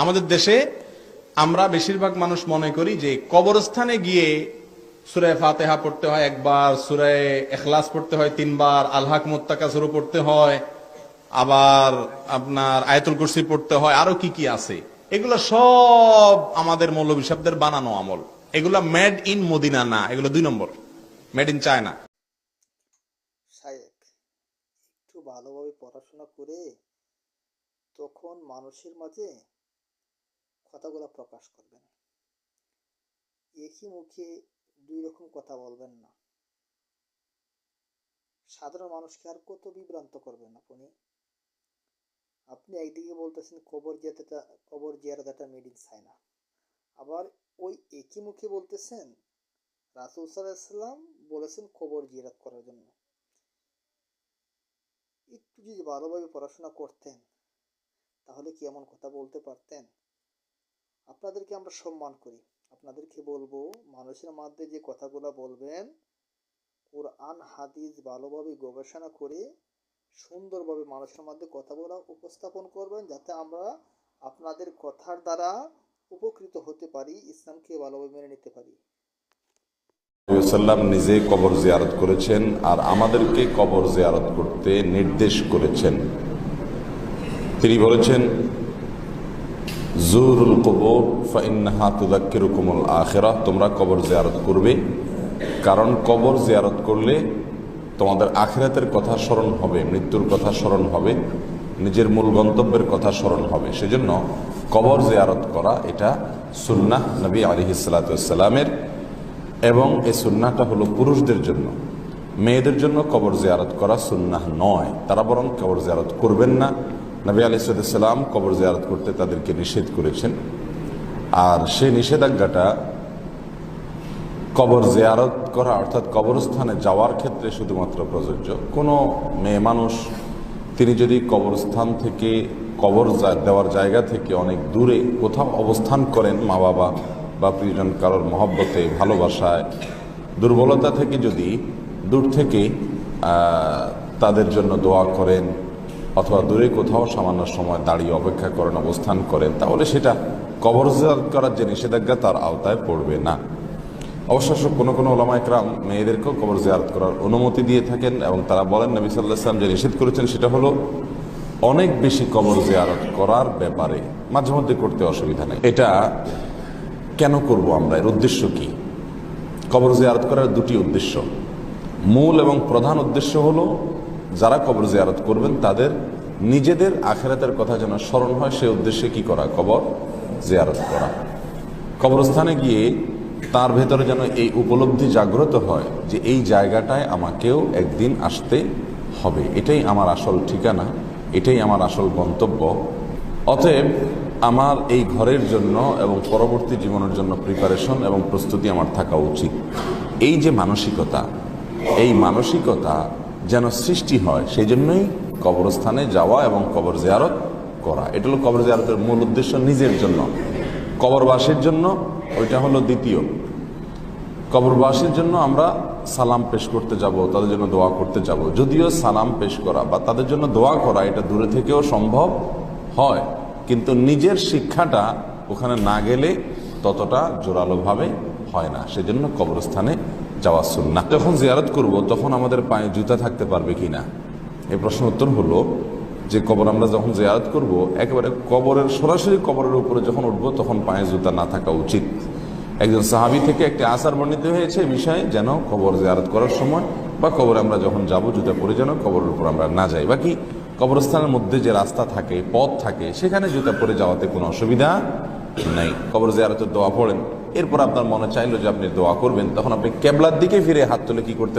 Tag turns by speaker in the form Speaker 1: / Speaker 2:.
Speaker 1: আমাদের দেশে আমরা বেশিরভাগ মানুষ মনে করি যে কবরস্থানে গিয়ে সুরায় ফাতেহা পড়তে হয় একবার সুরায় এখলাস পড়তে হয় তিনবার, আলহাক মোত্তাকা শুরু পড়তে হয়, আবার আপনার আয়তুল কুরসি পড়তে হয়, আরও কি কি আছে। এগুলো সব আমাদের মৌলবী শব্দের বানানো আমল। এগুলা মেড ইন মদিনা না, এগুলো দুই নম্বর। Made in China.
Speaker 2: ভালোভাবে পড়াশোনা করে তখন মানুষের মাঝে কথাগুলো প্রকাশ করবেন। একই মুখে দুই রকম কথা বলবেন না। সাধারণ মানুষকে আর কত বিভ্রান্ত করবেন আপনি? আপনি একদিকে বলতেছেন, কবর জিয়ারতটা কবর জিয়ারতটা মেড ইন চায়না আবার ওই একই মুখে বলতেছেন, রাসুল সাল্লাম বলেছেন, কবর জিয়ারত করার জন্য। একটু যদি ভালোভাবে পড়াশোনা করতেন, তাহলে কি এমন কথা বলতে পারতেন? আপনাদেরকে আমরা সম্মান করি। আপনাদেরকে বলব, মানুষের মধ্যে যে কথাগুলো বলবেন, কোরআন, হাদিস ভালোভাবে গবেষণা করে সুন্দরভাবে মানুষের মধ্যে কথাগুলো উপস্থাপন করবেন, যাতে আমরা আপনাদের কথার দ্বারা উপকৃত হতে পারি, ইসলামকে ভালোভাবে মেনে নিতে পারি।
Speaker 3: সাল্লাম নিজে কবর জিয়ারত করেছেন আর আমাদেরকে কবর জিয়ারত করতে নির্দেশ করেছেন। তিনি বলেছেন জুরুল কবর, ফাইন্নাহা তুদাক্কিরুকুমুল আখিরাহ তোমরা কবর জিয়ারত করবে। কারণ কবর জিয়ারত করলে তোমাদের আখেরাতের কথা স্মরণ হবে, মৃত্যুর কথা স্মরণ হবে, নিজের মূল গন্তব্যের কথা স্মরণ হবে। সেজন্য কবর জিয়ারত করা এটা সুন্নাহ নবী আলিহিসাল্লামের এবং এই সুন্নাহটা হলো পুরুষদের জন্য। মেয়েদের জন্য কবর জিয়ারত করা সুন্নাহ নয়। তারা বরং কবর জিয়ারত করবেন না। নবী আলিসাল্লাম কবর জিয়ারত করতে তাদেরকে নিষেধ করেছেন। আর সেই নিষেধাজ্ঞাটা কবর জিয়ারত করা, অর্থাৎ কবরস্থানে যাওয়ার ক্ষেত্রে শুধুমাত্র প্রযোজ্য। কোনো মেয়ে মানুষ, তিনি যদি কবরস্থান থেকে কবর দেওয়ার জায়গা থেকে অনেক দূরে কোথাও অবস্থান করেন মা বাবা বা প্রিয়জন কারোর মহব্বতে, ভালোবাসায়, দুর্বলতা থেকে যদি দূর থেকে তাদের জন্য দোয়া করেন অথবা দূরে কোথাও সামান্য সময় দাঁড়িয়ে অপেক্ষা করেন অবস্থান করেন, তাহলে সেটা কবর জিয়ারত করার যে নিষেধাজ্ঞা তার আওতায় পড়বে না। অবশ্য কোনো কোনো ওলামা একরাম মেয়েদেরকেও কবর জিয়ারত করার অনুমতি দিয়ে থাকেন এবং তারা বলেন, নবী সাল্লাহ সাল্লাম যে নিষেধ করেছেন সেটা হলো অনেক বেশি কবর জিয়ারত করার ব্যাপারে মাঝে মধ্যে করতে অসুবিধা নেই। এটা কেন করব আমরা? এর উদ্দেশ্য কি? কবর জিয়ারত করার দুটি উদ্দেশ্য। মূল এবং প্রধান উদ্দেশ্য হলো যারা কবর জিয়ারত করবেন, তাদের নিজেদের আখেরাতের কথা যেন স্মরণ হয়, সে উদ্দেশ্যে কি করা? কবর জিয়ারত করা। কবরস্থানে গিয়ে তার ভেতরে যেন এই উপলব্ধি জাগ্রত হয় যে এই জায়গাটায় আমাকেও একদিন আসতে হবে। এটাই আমার আসল ঠিকানা, এটাই আমার আসল গন্তব্য। অতএব আমার এই ঘরের জন্য এবং পরবর্তী জীবনের জন্য প্রিপারেশন এবং প্রস্তুতি আমার থাকা উচিত। এই যে মানসিকতা, এই মানসিকতা যেন সৃষ্টি হয় সেই জন্যই কবরস্থানে যাওয়া এবং কবর জিয়ারত করা। এটা হলো কবর জিয়ারতের মূল উদ্দেশ্য নিজের জন্য। কবরবাসীর জন্য ওইটা হলো দ্বিতীয়। কবরবাসীর জন্য আমরা সালাম পেশ করতে যাব, তাদের জন্য দোয়া করতে যাব। যদিও সালাম পেশ করা বা তাদের জন্য দোয়া করা এটা দূরে থেকেও সম্ভব হয়, কিন্তু নিজের শিক্ষাটা ওখানে না গেলে ততটা জোরালোভাবে হয় না। সেজন্য কবরস্থানে যাওয়া সুন্না যখন জিয়ারত করব, তখন আমাদের পায়ে জুতা থাকতে পারবে কি না এই প্রশ্ন উত্তর হলো যে কবর আমরা যখন জিয়ারত করব, একেবারে কবরের, সরাসরি কবরের উপরে যখন উঠবো, তখন পায়ে জুতা না থাকা উচিত। একজন সাহাবি থেকে একটি আসার বর্ণিত হয়েছে বিষয়ে, যেন কবর জিয়ারত করার সময় বা কবরে আমরা যখন যাব, জুতা পরে যেন কবরের উপর আমরা না যাই। বাকি কবরস্থানের মধ্যে যে রাস্তা থাকে, পথ থাকে, সেখানে জুতা পরে যাওয়াতে কোনো অসুবিধা নেই। কবর জিয়ারতের দোয়া পড়েন। এরপর আপনার মনে চাইলো যে আপনি দোয়া করবেন, তখন আপনি কেবলার দিকে ফিরে হাত তুলে কি করতে